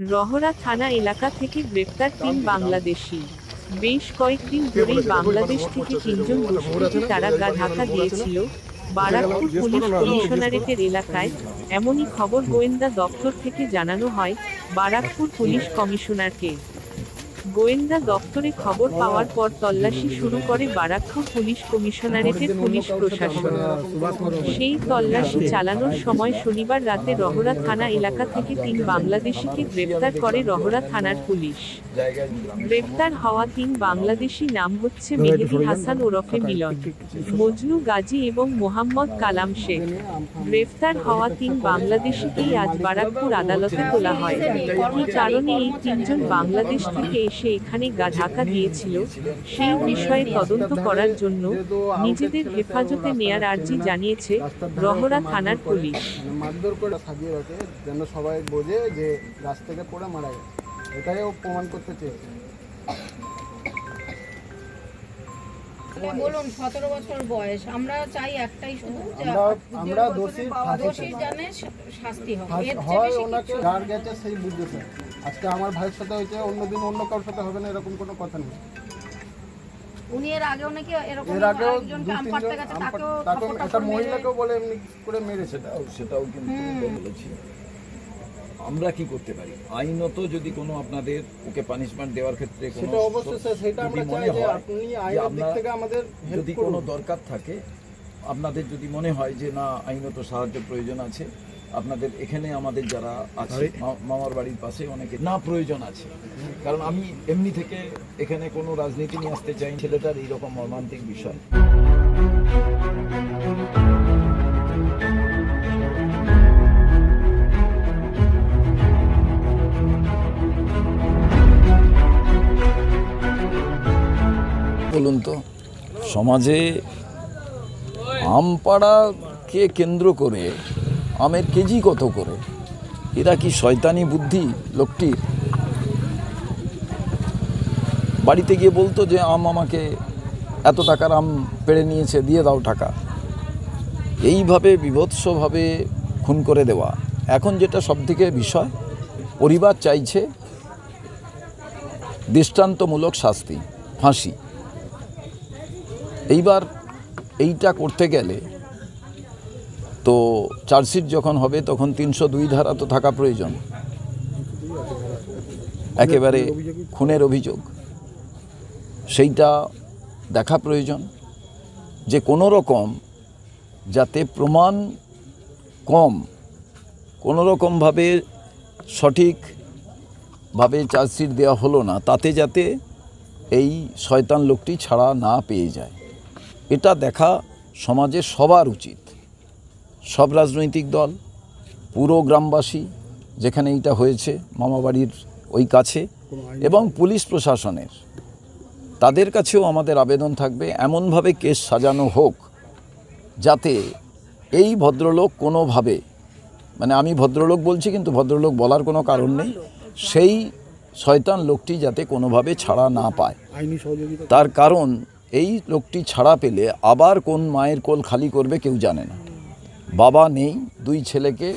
রহরা থানা এলাকা থেকে গ্রেপ্তার তিন বাংলাদেশি। বেশ কয়েকদিন ধরেই বাংলাদেশ থেকে তিনজন দুষ্কৃতী তারা গা ঢাকা দিয়েছিল। বারাকপুর পুলিশ কমিশনারেটের এলাকায় এমনই খবর গোয়েন্দা দপ্তর থেকে জানানো হয় বারাকপুর পুলিশ কমিশনারকে। গোয়েন্দা দপ্তরে খবর পাওয়ার পর তল্লাশি শুরু করে বারাকপুর পুলিশ কমিশনারেটের পুলিশ প্রশাসন। সেই তল্লাশি চালানোর সময় শনিবার রাতে রহরা থানা এলাকা থেকে তিন বাংলাদেশিকে গ্রেপ্তার করে রহরা থানার পুলিশ। গ্রেপ্তার হওয়া তিন বাংলাদেশি নাম হচ্ছে মেহেদি হাসান ওরফে মিলন মজনু গাজী এবং মোহাম্মদ কালাম শেখ। গ্রেফতার হওয়া তিন বাংলাদেশিকেই আজ বারাকপুর আদালতে তোলা হয়। কী কারণে এই তিনজন বাংলাদেশ থেকে এসে এখানে গা ঢাকা দিয়েছিল, সেই বিষয়ে তদন্ত করার জন্য নিজেদের হেফাজতে নেয়ার আর্জি জানিয়েছে রহরা থানার পুলিশ। যেন সবাই বোঝে যে গাছ থেকে পড়ে মারা গেছে। এটাই প্রমাণ করতে চেয়েছে। বলুন সতেরো বছর বয়স। আমরা চাই একটাই শুধু আমরা আমরা দোষী জানে শাস্তি হবে। ফাঁসি এর চেয়ে হয় ওনাকে কিছু গেছে সেই বুঝেছে আজকে আমার ভাইয়ের সাথে হয়েছে অন্যদিন অন্য কারোর সাথে হবে না এরকম কোনো কথা নেই। উনি এর আগেও নাকি এরকম এর আগেও তাকেও একটা মহিলাকেও বলে এমনি করে মেরেছে সেটাও সেটাও কিন্তু বলেছি। আমরা কি করতে পারি? আইনত যদি কোনো আপনাদের ওকে পানিশমেন্ট দেওয়ার ক্ষেত্রে কোনো সেটা অবশ্যই স্যার সেটা আমরা যদি চাই যে আপনি আইনের দিক থেকে আমাদের যদি কোনো দরকার থাকে আপনাদের যদি মনে হয় যে না আইনত সাহায্য প্রয়োজন আছে আপনাদের এখানে আমাদের যারা আছে মামার বাড়ির পাশে অনেকে না প্রয়োজন আছে। কারণ আমি এমনি থেকে এখানে কোনো রাজনীতি নিয়ে আসতে চাই ছেলেটার এইরকম মর্মান্তিক বিষয়। বলুন তো। সমাজে আমপাড়াকে কেন্দ্র করে? আমের কেজি কত করে? এরা কি শয়তানি বুদ্ধি লোকটির? বাড়িতে গিয়ে বলতো যে, আম আমাকে এত টাকার আম পেড়ে নিয়েছে, দিয়ে দাও টাকা। এইভাবে বিভৎসভাবে খুন করে দেওয়া। এখন যেটা সবথেকে বিষয়, পরিবার চাইছে দৃষ্টান্তমূলক শাস্তি, ফাঁসি। এইবার এইটা করতে গেলে তো চার্জশিট যখন হবে, তখন তিনশো দুই ধারা তো থাকা প্রয়োজন। একেবারে খুনের অভিযোগ। সেইটা দেখা প্রয়োজন। যে কোনো রকম যাতে প্রমাণ কম, কোনো রকমভাবে সঠিকভাবে চার্জশিট দেওয়া হলো না, তাতে যাতে এই শয়তান লোকটি ছাড়া না পেয়ে যায়। এটা দেখা সমাজে সবার উচিত। সব রাজনৈতিক দল পুরো গ্রামবাসী যেখানে এইটা হয়েছে মামাবাড়ির ওই কাছে এবং পুলিশ প্রশাসনের। তাদের কাছেও আমাদের আবেদন থাকবে এমনভাবে কেস সাজানো হোক যাতে এই ভদ্রলোক কোনোভাবে মানে আমি ভদ্রলোক বলছি কিন্তু ভদ্রলোক বলার কোনো কারণ নেই সেই শয়তান লোকটি যাতে কোনোভাবে ছাড়া না পায়। তার কারণ এই লোকটি ছাড়া পেলে আবার কোন মায়ের কোল খালি করবে কেউ জানে না। বাবা নেই, দুই ছেলেকে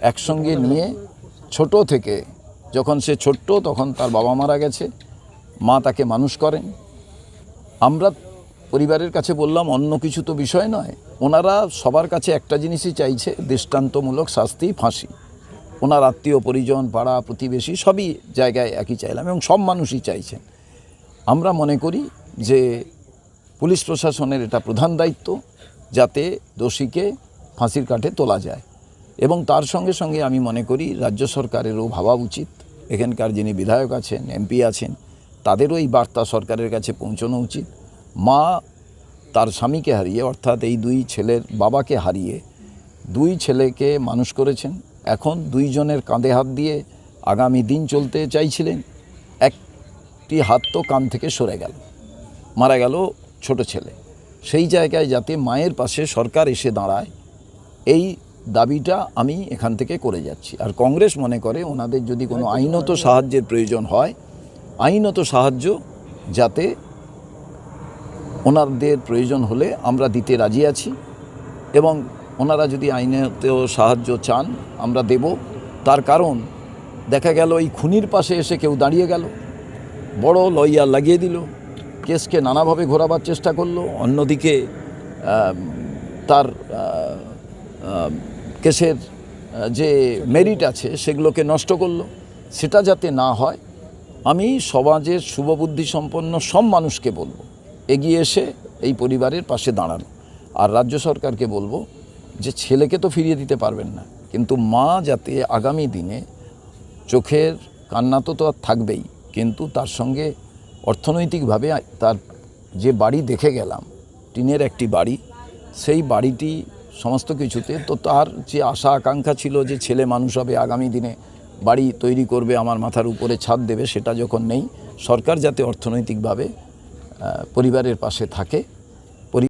একসঙ্গে নিয়ে ছোট থেকে, যখন সে ছোট্ট তখন তার বাবা মারা গেছে, মা তাকে মানুষ করেন। আমরা পরিবারের কাছে বললাম, অন্য কিছু তো বিষয় নয়। ওনারা সবার কাছে একটা জিনিসই চাইছে, দৃষ্টান্তমূলক শাস্তি, ফাঁসি। ওনার আত্মীয় পরিজন, পাড়া, প্রতিবেশী সবই জায়গায় একই চাইলাম এবং সব মানুষই চাইছেন। আমরা মনে করি যে পুলিশ প্রশাসনের এটা প্রধান দায়িত্ব যাতে দোষীকে ফাঁসির কাঠে তোলা যায়। এবং তার সঙ্গে সঙ্গে আমি মনে করি রাজ্য সরকারেরও ভাবা উচিত। এখানকার যিনি বিধায়ক আছেন, এমপি আছেন, তাদেরও এই বার্তা সরকারের কাছে পৌঁছানো উচিত। মা তার স্বামীকে হারিয়ে, অর্থাৎ এই দুই ছেলের বাবাকে হারিয়ে দুই ছেলেকে মানুষ করেছেন। এখন দুইজনের কাঁধে হাত দিয়ে আগামী দিন চলতে চাইছিলেন, একটি হাত তো কান থেকে সরে গেল। মারা গেল ছোট ছেলে। সেই জায়গায় যাতে মায়ের পাশে সরকার এসে দাঁড়ায়, এই দাবিটা আমি এখান থেকে করে যাচ্ছি। আর কংগ্রেস মনে করে ওনাদের যদি কোনো আইনত সাহায্যের প্রয়োজন হয়, আইনত সাহায্য যাতে ওনাদের প্রয়োজন হলে আমরা দিতে রাজি আছি এবং ওনারা যদি আইনত সাহায্য চান, আমরা দেব। তার কারণ, দেখা গেল এই খুনির পাশে এসে কেউ দাঁড়িয়ে গেল, বড় লইয়ার লাগিয়ে দিল। কেসকে নানাভাবে ঘোরাবার চেষ্টা করল। অন্যদিকে তার কেসের যে মেরিট আছে, সেগুলোকে নষ্ট করল। সেটা যাতে না হয়, আমি সমাজের শুভবুদ্ধি সম্পন্ন সব মানুষকে বলব, এগিয়ে এসে এই পরিবারের পাশে দাঁড়ানো। আর রাজ্য সরকারকে বলব যে, ছেলেকে তো ফিরিয়ে দিতে পারবেন না, কিন্তু মা যাতে আগামী দিনে চোখের কান্না তো তো থাকবেই, কিন্তু তার সঙ্গে অর্থনৈতিকভাবে তার যে বাড়ি দেখে গেলাম, টিনের একটি বাড়ি, সেই বাড়িটি সমস্ত কিছুতে তো তার যে আশা আকাঙ্ক্ষা ছিল যে ছেলে মানুষ হবে আগামী দিনে বাড়ি তৈরি করবে, আমার মাথার উপরে ছাদ দেবে, সেটা যখন নেই, সরকার যাতে অর্থনৈতিকভাবে পরিবারের পাশে থাকে